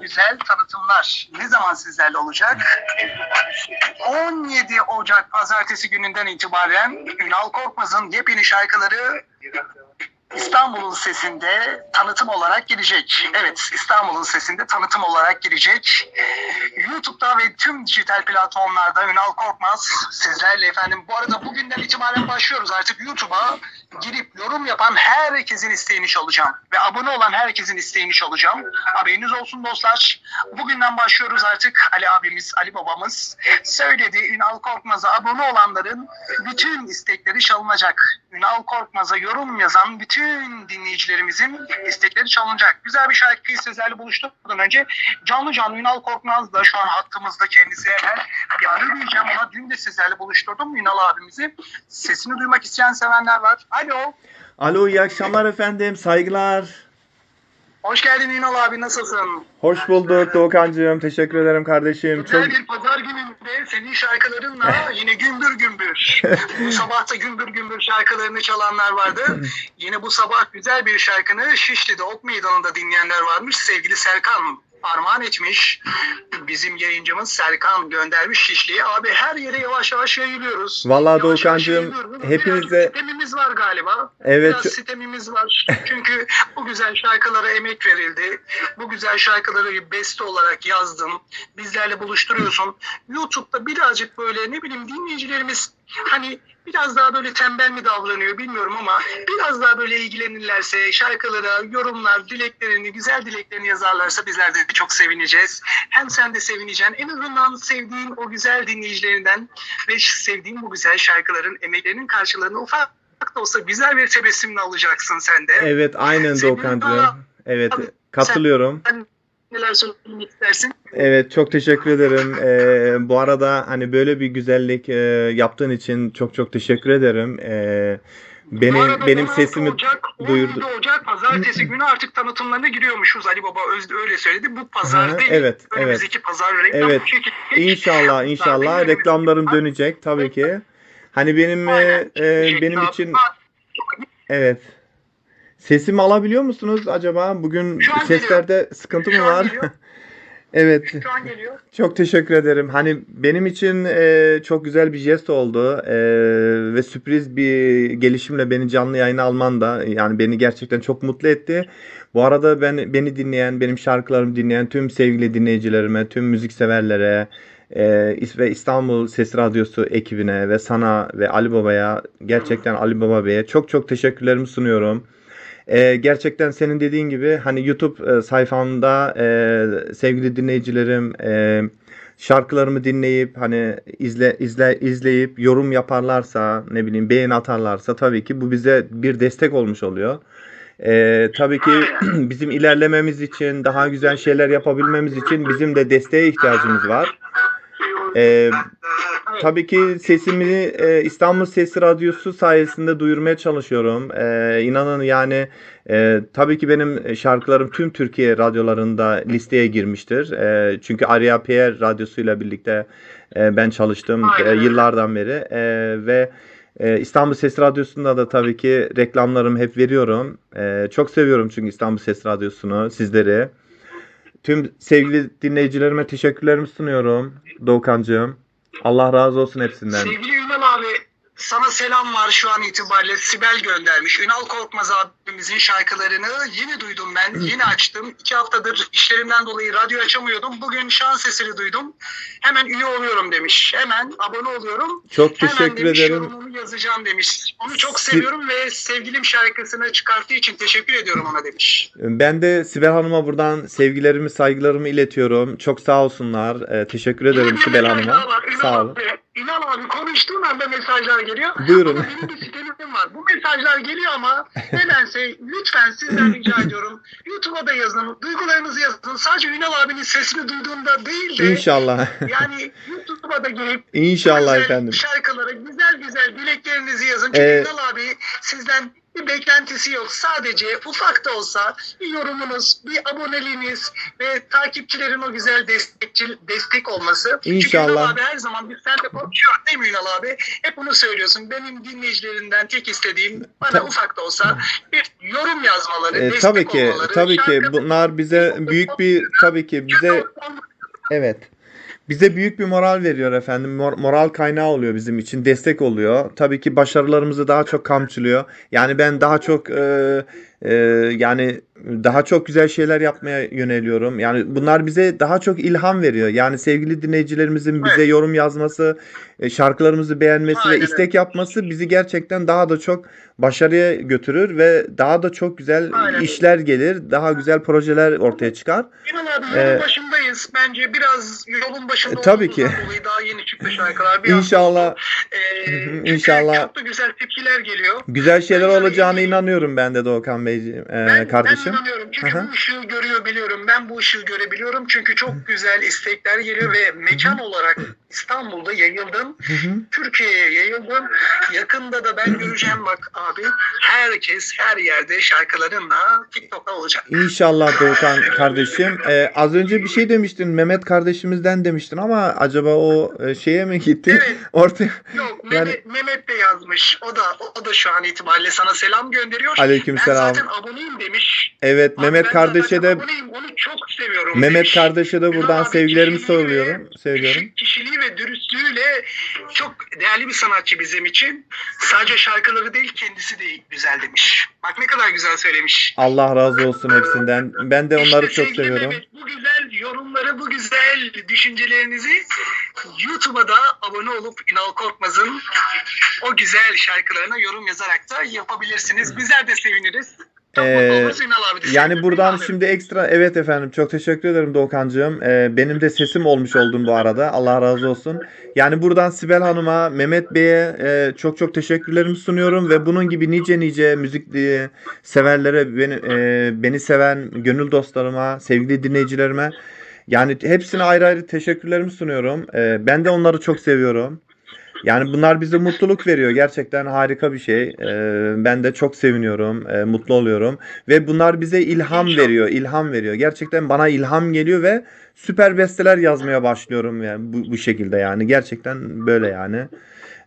güzel tanıtımlar ne zaman sizlerle olacak? 17 Ocak pazartesi gününden itibaren Ünal Korkmaz'ın yepyeni şarkıları İstanbul'un sesinde tanıtım olarak girecek. Evet, İstanbul'un sesinde tanıtım olarak girecek. YouTube'da ve tüm dijital platformlarda Ünal Korkmaz sizlerle efendim. Bu arada bugünden itibaren başlıyoruz artık YouTube'a girip yorum yapan herkesin isteğini çalacağım. Ve abone olan herkesin isteğini çalacağım. Haberiniz olsun dostlar. Bugünden başlıyoruz artık. Ali abimiz, Ali babamız söyledi. Ünal Korkmaz'a abone olanların bütün istekleri çalınacak. Ünal Korkmaz'a yorum yazan bütün dinleyicilerimizin istekleri çalınacak. Güzel bir şarkıyı sizlerle buluşturmadan önce canlı canlı Ünal Korkmaz da şu an hattımızda kendisi hemen bir ara diyeceğim ama dün de sizlerle buluşturdum Ünal abimizi. Sesini duymak isteyen sevenler var. Alo. Alo iyi akşamlar efendim saygılar. Hoş geldin Ünal abi nasılsın? Hoş bulduk Doğukancığım teşekkür ederim kardeşim. Çok Güzel bir pazar gününde senin şarkılarınla yine gümbür gümbür. bu sabah da gümbür gümbür şarkılarını çalanlar vardı. Yine bu sabah güzel bir şarkını Şişli'de Ok Meydanı'nda dinleyenler varmış. Sevgili Serkan armağan etmiş. Bizim yayıncımız Serkan göndermiş Şişli'ye. Abi her yere yavaş yavaş yayılıyoruz. Yavaş Doğukancığım, hepinize- sitemimiz var galiba. Evet. Biraz sitemimiz var. Çünkü bu güzel şarkılara emek verildi. Bu güzel şarkıları beste olarak yazdın. Bizlerle buluşturuyorsun. YouTube'da birazcık böyle ne bileyim dinleyicilerimiz hani biraz daha böyle tembel mi davranıyor bilmiyorum ama biraz daha böyle ilgilenirlerse şarkılara yorumlar, dileklerini, güzel dileklerini yazarlarsa bizler de çok sevineceğiz. Hem sen de sevineceksin. En azından sevdiğin o güzel dinleyicilerinden ve sevdiğin bu güzel şarkıların emeklerinin karşılığını ufak da olsa güzel bir tebessümle alacaksın sen de. evet aynen Senin Doğukancığım. Evet katılıyorum. Sen neler söylemek istersin? Evet çok teşekkür ederim. Ee, bu arada hani böyle bir güzellik e, yaptığın için çok çok teşekkür ederim. Ee, benim benim 16 sesimi Ocak, duyurdu. 17 Ocak pazartesi günü artık tanıtımlarına giriyormuşuz. Ali Baba öz- öyle söyledi. Bu pazar Hı, değil. evet, Önümüzdeki pazar reklam Evet. İnşallah inşallah reklamlarım dönecek tabii ki. Hani benim e, Aynen. e, benim için evet. Sesimi alabiliyor musunuz acaba? Bugün Şu an seslerde sıkıntı mı Şu an var? geliyor. Evet. Şu an geliyor. Çok teşekkür ederim. Hani benim için e, çok güzel bir jest oldu E, ve sürpriz bir gelişimle beni canlı yayına alman da yani beni gerçekten çok mutlu etti. Bu arada ben beni dinleyen, benim şarkılarımı dinleyen tüm sevgili dinleyicilerime, tüm müzikseverlere e, ve İstanbul Ses Radyosu ekibine ve sana ve Ali Baba'ya gerçekten Ali Baba Bey'e çok çok teşekkürlerimi sunuyorum. Ee, gerçekten senin dediğin gibi hani YouTube e, sayfamda e, sevgili dinleyicilerim e, şarkılarımı dinleyip hani izle izle izleyip yorum yaparlarsa ne bileyim beğeni atarlarsa tabii ki bu bize bir destek olmuş oluyor. Ee, tabii ki bizim ilerlememiz için daha güzel şeyler yapabilmemiz için bizim de desteğe ihtiyacımız var. Ee, Tabii ki sesimi e, İstanbul Sesi Radyosu sayesinde duyurmaya çalışıyorum. E, inanın yani e, tabii ki benim şarkılarım tüm Türkiye radyolarında listeye girmiştir. E, çünkü Arya PR radyosuyla birlikte e, ben çalıştım e, yıllardan beri E, ve e, İstanbul Sesi Radyosu'nda da tabii ki reklamlarımı hep veriyorum. E, çok seviyorum çünkü İstanbul Sesi Radyosu'nu, sizleri. Tüm sevgili dinleyicilerime teşekkürlerimi sunuyorum Doğukancığım. Allah razı olsun hepsinden. Sevgili sana selam var şu an itibariyle Sibel göndermiş. Ünal Korkmaz abimizin şarkılarını yeni duydum ben. Yeni açtım. İki haftadır işlerimden dolayı radyo açamıyordum. Bugün şans eseri duydum. Hemen üye oluyorum demiş. Hemen abone oluyorum. Çok Hemen teşekkür demiş, ederim. yorumumu yazacağım demiş. Onu çok seviyorum ve sevgilim şarkısını çıkarttığı için teşekkür ediyorum ona demiş. Ben de Sibel Hanım'a buradan sevgilerimi, saygılarımı iletiyorum. Çok sağ olsunlar. Ee, teşekkür ederim Sibel Hanım'a. Sağ olun. Ünal abi konuştuğun anda mesajlar geliyor. Buyurun. Ama benim bir sitemim var. Bu mesajlar geliyor ama nedense lütfen sizden rica ediyorum. YouTube'a da yazın. Duygularınızı yazın. Sadece Ünal abinin sesini duyduğunda değil de İnşallah. yani YouTube'a da girip İnşallah güzel efendim. şarkılara güzel güzel dileklerinizi yazın. Çünkü Ee, Ünal abi sizden Bir beklentisi yok. Sadece ufak da olsa bir yorumunuz, bir aboneliğiniz ve takipçilerin o güzel destekçi, destek olması. Çünkü İnşallah. Ünal abi her zaman biz seninle konuşuyoruz değil mi Ünal abi? Hep bunu söylüyorsun. Benim dinleyicilerinden tek istediğim bana Ta- ufak da olsa bir yorum yazmaları, E, destek tabii ki, olmaları. tabii ki bunlar bize büyük bir tabii ki bize evet bize büyük bir moral veriyor efendim. Mor- moral kaynağı oluyor bizim için, destek oluyor. Tabii ki başarılarımızı daha çok kamçılıyor. Yani ben daha çok e, e, yani daha çok güzel şeyler yapmaya yöneliyorum. Yani bunlar bize daha çok ilham veriyor. Yani sevgili dinleyicilerimizin bize Evet. yorum yazması, e, şarkılarımızı beğenmesi Aynen ve istek yapması bizi gerçekten daha da çok başarıya götürür ve daha da çok güzel Aynen. işler gelir, daha güzel projeler ortaya çıkar. Ünal abi yolun Ee, başındayız. Bence biraz yolun başında E, tabii ki. dolayı daha yeni çıktı şarkılar. Bir hafta İnşallah oldu. Ee, Hı hı, çünkü inşallah. Çok da güzel tepkiler geliyor. güzel şeyler Bence olacağına iyi. inanıyorum ben de Doğukan Beyciğim, e, Ben, kardeşim. ben inanıyorum. Çünkü hı. bu ışığı görüyor biliyorum. Ben bu ışığı görebiliyorum. Çünkü çok güzel istekler geliyor ve mekan olarak İstanbul'da yayıldım. Türkiye'ye yayıldım. Yakında da ben göreceğim bak abi. Herkes her yerde şarkılarınla TikTok'ta olacak. İnşallah Doğukan kardeşim. E, az önce bir şey demiştin, Mehmet kardeşimizden demiştin ama acaba o e, şeye mi gitti? Evet. Ortaya Yok Yani- Mehmet, Mehmet de yazmış. O da o da şu an itibariyle sana selam gönderiyor. Aleykümselam. Ben zaten aboneyim demiş. Evet Abi Mehmet kardeşe de aboneyim, onu çok seviyorum Mehmet demiş. kardeşe de buradan abi sevgilerimi söylüyorum. Söylüyorum. kişi- Kişiliği ve dürüstlüğüyle çok değerli bir sanatçı bizim için. Sadece şarkıları değil kendisi de güzel demiş. Bak ne kadar güzel söylemiş. Allah razı olsun hepsinden. Ben de onları İşte çok seviyorum. Mehmet, bu güzel yorumları, bu güzel düşüncelerinizi YouTube'a da abone olup Ünal Korkmaz'ın o güzel şarkılarına yorum yazarak da yapabilirsiniz. Bizler de seviniriz. Ee, Yani buradan şimdi ekstra evet efendim çok teşekkür ederim Doğukancığım. Ee, benim de sesim olmuş oldun bu arada. Allah razı olsun. Yani buradan Sibel Hanım'a, Mehmet Bey'e e, çok çok teşekkürlerimi sunuyorum ve bunun gibi nice nice müzik e, severlere, beni, e, beni seven gönül dostlarıma, sevgili dinleyicilerime yani hepsine ayrı ayrı teşekkürlerimi sunuyorum. E, ben de onları çok seviyorum. Yani bunlar bize mutluluk veriyor. Gerçekten harika bir şey. E, ben de çok seviniyorum, e, mutlu oluyorum. Ve bunlar bize ilham veriyor, ilham veriyor. Gerçekten bana ilham geliyor ve süper besteler yazmaya başlıyorum yani bu, bu şekilde yani. Gerçekten böyle yani.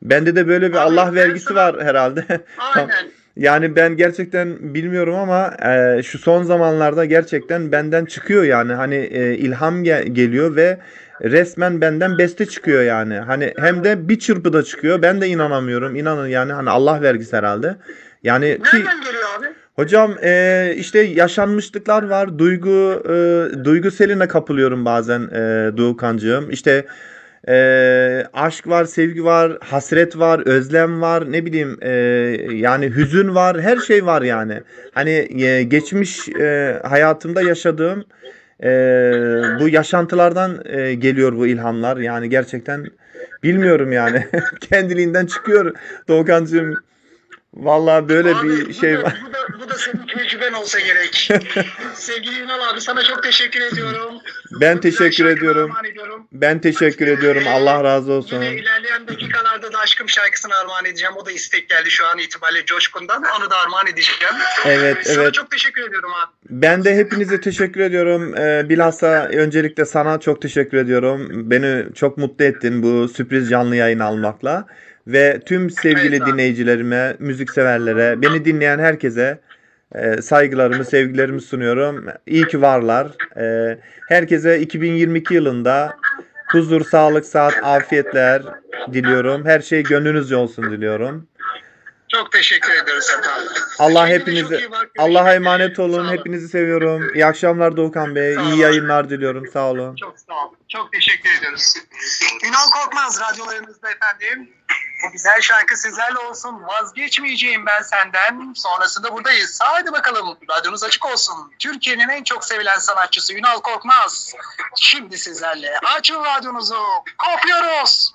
Bende de böyle bir Abi, Allah vergisi sana- var herhalde. Aynen. Yani ben gerçekten bilmiyorum ama e, şu son zamanlarda gerçekten benden çıkıyor yani. Hani e, ilham ge- geliyor ve resmen benden beste çıkıyor yani. Hani hem de bir çırpıda çıkıyor. Ben de inanamıyorum. İnanın yani hani Allah vergisi herhalde. Yani ki Nereden geliyor abi? Hocam eee, işte yaşanmışlıklar var. Duygu eee duygu seline kapılıyorum bazen eee Doğukancığım. İşte eee, aşk var, sevgi var, hasret var, özlem var. Ne bileyim eee, yani hüzün var. Her şey var yani. Hani eee, geçmiş eee, hayatımda yaşadığım eee, bu yaşantılardan eee, geliyor bu ilhamlar. Yani gerçekten bilmiyorum yani. Kendiliğinden çıkıyor Doğukancığım. Vallahi böyle Abi, bir bu şey da, var. Bu da, bu da senin tecrüben olsa gerek. Sevgili Ünal abi sana çok teşekkür ediyorum. Ben Bu teşekkür ediyorum. ediyorum. Ben teşekkür ediyorum. Allah razı olsun. Yine ilerleyen dakikalarda da aşkım şarkısını armağan edeceğim. O da istek geldi şu an itibariyle Coşkun'dan. Onu da armağan edeceğim. Evet, Sana evet. çok teşekkür ediyorum abi. Ben de hepinize teşekkür ediyorum. Ee, bilhassa öncelikle sana çok teşekkür ediyorum. Beni çok mutlu ettin bu sürpriz canlı yayın almakla. Ve tüm sevgili Evet dinleyicilerime, müzikseverlere, beni dinleyen herkese e, saygılarımı, sevgilerimi sunuyorum. İyi ki varlar. E, herkese 2022 yılında huzur, sağlık, saat, afiyetler diliyorum. Her şey gönlünüzce olsun diliyorum. Çok teşekkür efendim. Allah bak. Allah'a emanet olun. Hepinizi seviyorum. İyi akşamlar Doğukan Bey. İyi yayınlar diliyorum. Sağ olun. Çok sağ olun. Çok teşekkür ediyoruz. Ünal Korkmaz radyolarımızda efendim. Bu güzel şarkı sizlerle olsun. Vazgeçmeyeceğim ben senden. Sonrasında buradayız. Haydi bakalım. Radyonuz açık olsun. Türkiye'nin en çok sevilen sanatçısı Ünal Korkmaz. Şimdi sizlerle. Açın radyonuzu. Kopuyoruz.